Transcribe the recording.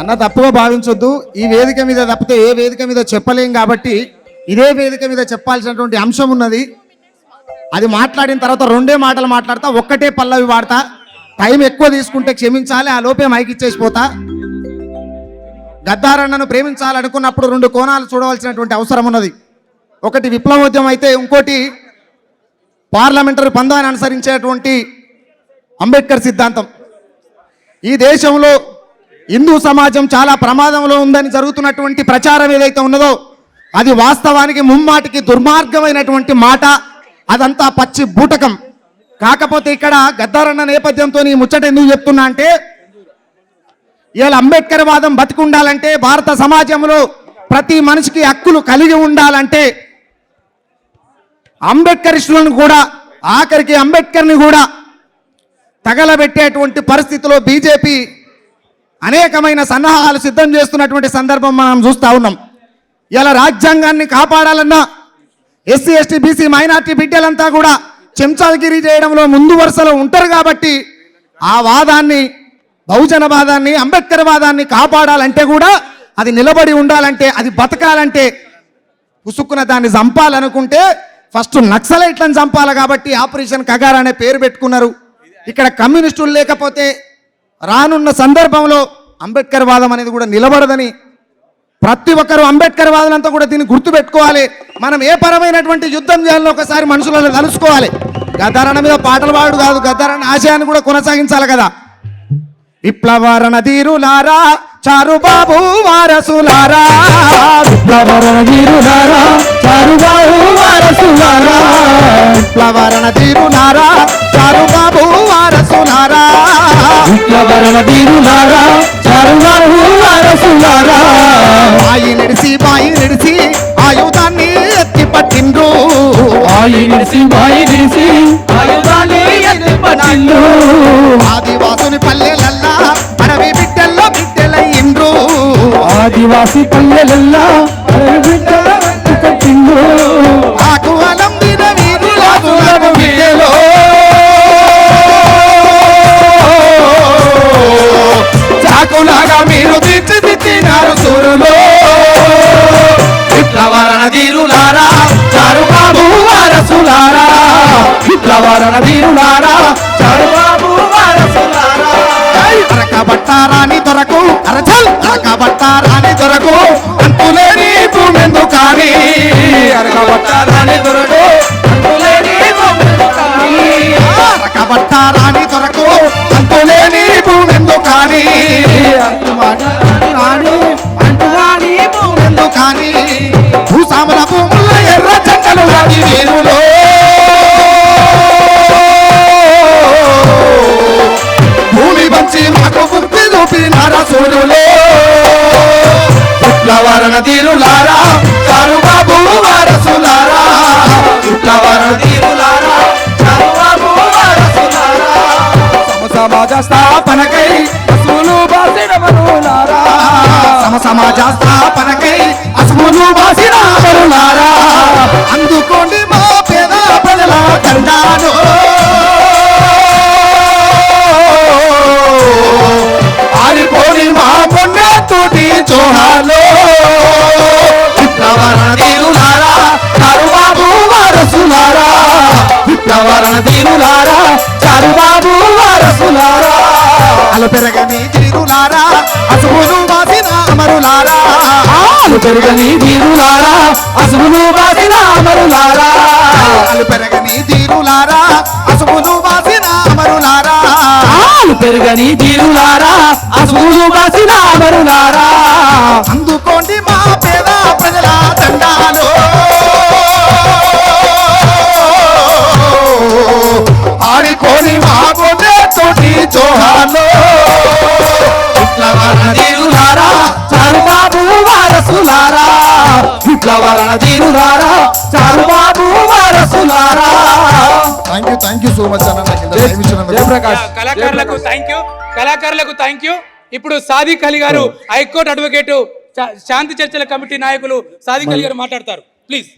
అన్న తప్పుగా భావించొద్దు. ఈ వేదిక మీద తప్పితే ఏ వేదిక మీద చెప్పలేం కాబట్టి ఇదే వేదిక మీద చెప్పాల్సినటువంటి అంశం ఉన్నది. అది మాట్లాడిన తర్వాత రెండే మాటలు మాట్లాడతా ఒక్కటే పల్లవి వాడతా. టైం ఎక్కువ తీసుకుంటే క్షమించాలి ఆ లోపే మైకిచ్చేసిపోతా గద్దారన్నను ప్రేమించాలనుకున్నప్పుడు రెండు కోణాలు చూడవలసినటువంటి అవసరం ఉన్నది. ఒకటి విప్లవోద్యమం అయితే ఇంకోటి పార్లమెంటరీ పందాన్ని అనుసరించేటువంటి అంబేద్కర్ సిద్ధాంతం. ఈ దేశంలో హిందూ సమాజం చాలా ప్రమాదంలో ఉందని జరుగుతున్నటువంటి ప్రచారం ఏదైతే ఉన్నదో అది వాస్తవానికి ముమ్మాటికి దుర్మార్గమైనటువంటి మాట. అదంతా పచ్చి బూటకం. కాకపోతే ఇక్కడ గద్దారన్న నేపథ్యంతో ఈ ముచ్చట ఎందుకు చెప్తున్నా అంటే ఇవాళ అంబేద్కర్ వాదం బతికుండాలంటే భారత సమాజంలో ప్రతి మనిషికి హక్కులు కలిగి ఉండాలంటే అంబేద్కరిస్టులను కూడా ఆఖరికి అంబేద్కర్ని కూడా తగలబెట్టేటువంటి పరిస్థితిలో బీజేపీ అనేకమైన సన్నాహాలు సిద్ధం చేస్తున్నటువంటి సందర్భం మనం చూస్తూ ఉన్నాం. ఇలా రాజ్యాంగాన్ని కాపాడాలన్నా ఎస్సీ ఎస్టీ బీసీ మైనార్టీ బిడ్డలంతా కూడా చెంచాగిరి చేయడంలో ముందు వరుసలో ఉంటారు కాబట్టి ఆ వాదాన్ని బహుజన వాదాన్ని అంబేద్కర్ వాదాన్ని కాపాడాలంటే కూడా అది నిలబడి ఉండాలంటే అది బతకాలంటే పుసుక్కున దాన్ని చంపాలనుకుంటే ఫస్ట్ నక్సలైట్లను చంపాలి కాబట్టి ఆపరేషన్ కగార్ అనే పేరు పెట్టుకున్నారు. ఇక్కడ కమ్యూనిస్టులు లేకపోతే రానున్న సందర్భంలో అంబేద్కర్ వాదం అనేది కూడా నిలబడదని ప్రతి ఒక్కరు అంబేద్కర్ వాదులంతా కూడా దీన్ని గుర్తుపెట్టుకోవాలి. మనం ఏ పరమైనటువంటి యుద్ధం చేయాలని ఒకసారి మనుషులను కలుసుకోవాలి గద్దారణ మీద పాటలు పాడు కాదు గద్దారణ ఆశయాన్ని కూడా కొనసాగించాలి కదా. విప్లవరణ తీరులారా చారుబాబు వారసులారా. విప్లవరణ తీరులారా చారు బాబు వారసులారా. విప్లవరణ తీరులారా విప్లవరణ వీరులారా చారుబాబు వారసులారా బాయి నిడిసి బాయి నిడిసి ఆయుధాన్ని ఎత్తి పట్టిండ్రు. ఆయి నిడిసి మాయి నిడిసి ఆయుధాన్ని ఎత్తి పట్టిల్లు ఆదివాసుని పల్లెలల్లా అడవి బిడ్డల్లో బిడ్డలయ్యిండ్రు. ఆదివాసి పల్లెలల్లా చాకులాగా మీరు తీర్చిదిద్దినారు విప్లవరణ తీరులారా చారు బాబు వారసులారా. విప్లవరణ తీరులారా చారు బాబు వారసులారా అరకబట్టారాని దొరకు అరచల్ అరకబట్టారా విప్లవరణ తీరులారా చారుబాబు వారసులారా. విప్లవరణ తీరులారా చారుబాబు వారసులారా. సమాజ స్థాపనకై పెరగని తీరులారా అసుములు వాసిన అమరులారా. ఆలు పెరగని వీరులారా అసువులు బాసిన అమరులారా. ఆలు పెరగని తీరులారా అసుములు వాసిన అమరులారా. ఆలు పెరగని వీరులారా అసువులు బాసిన అమరులారా. అందుకోండి తీరులారా వారసులారా. Thank you thank you so much కళాకారులకు థ్యాంక్ యూ కళాకారులకు థ్యాంక్ యూ ఇప్పుడు సాదిక్ అలీ గారు హైకోర్టు అడ్వకేటు శాంతి చర్చల కమిటీ నాయకులు సాదిక్ అలీ గారు మాట్లాడతారు. ప్లీజ్